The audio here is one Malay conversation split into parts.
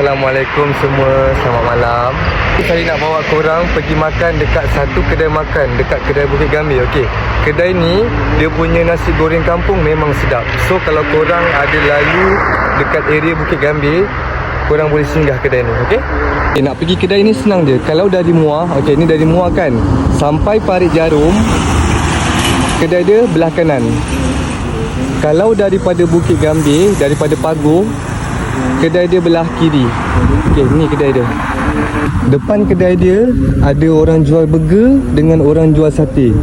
Assalamualaikum semua. Selamat malam. Saya nak bawa korang pergi makan dekat satu kedai makan Dekat kedai Bukit Gambir Okey? Kedai ni Dia punya nasi goreng kampung memang sedap. So kalau korang ada lalu Dekat area Bukit Gambir Korang boleh singgah kedai ni Okey? Okay, Nak pergi kedai ni senang je. Kalau dari Muar Okey ni dari Muar kan Sampai Parit Jarum Kedai dia belah kanan. Kalau daripada Bukit Gambir Daripada Pagur Kedai dia belah kiri. Okey, ni kedai dia. Depan kedai dia Ada orang jual burger Dengan orang jual sate.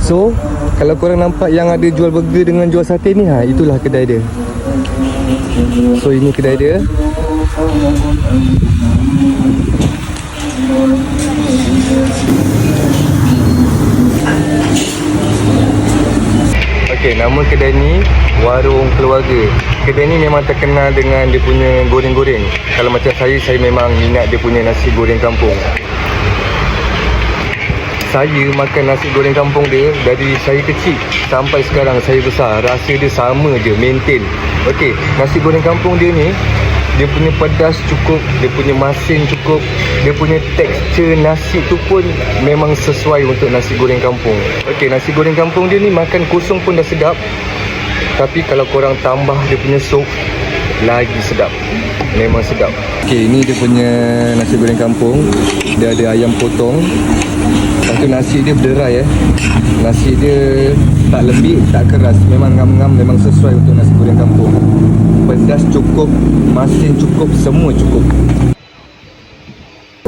So Kalau korang nampak yang ada jual burger Dengan jual sate ni ha, Itulah kedai dia. So ini kedai dia Okey, nama kedai ni Warung Keluarga. Kedai ni memang terkenal dengan dia punya goreng-goreng. Kalau macam saya, saya memang minat dia punya nasi goreng kampung. Saya makan nasi goreng kampung dia dari saya kecil sampai sekarang saya besar. Rasa dia sama je, maintain. Okey, nasi goreng kampung dia ni dia punya pedas cukup, dia punya masin cukup, dia punya tekstur nasi tu pun memang sesuai untuk nasi goreng kampung. Okey, nasi goreng kampung dia ni makan kosong pun dah sedap. Tapi kalau korang tambah dia punya sup lagi sedap. Memang sedap. Okey, ini dia punya nasi goreng kampung. Dia ada ayam potong. Nasi dia berderai eh. Nasi dia tak lembik, tak keras. Memang ngam-ngam, memang sesuai untuk nasi goreng kampung. Pedas cukup, masin cukup, semua cukup.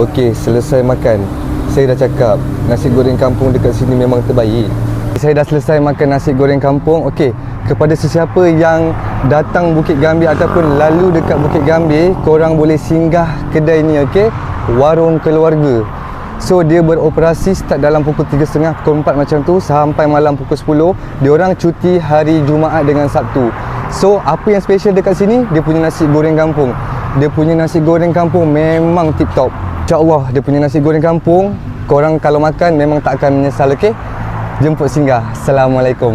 Okey, selesai makan. Saya dah cakap, nasi goreng kampung dekat sini memang terbaik. Saya dah selesai makan nasi goreng kampung. Okey, kepada sesiapa yang datang Bukit Gambir ataupun lalu dekat Bukit Gambir, korang boleh singgah kedai ni, okey? Warung Keluarga. So dia beroperasi start dalam pukul 3.30 pukul 4 macam tu sampai malam pukul 10. Dia orang cuti hari Jumaat dengan Sabtu. So apa yang special dekat sini? Dia punya nasi goreng kampung. Dia punya nasi goreng kampung memang tip top. InsyaAllah dia punya nasi goreng kampung Korang kalau makan memang tak akan menyesal okay? Jemput singgah Assalamualaikum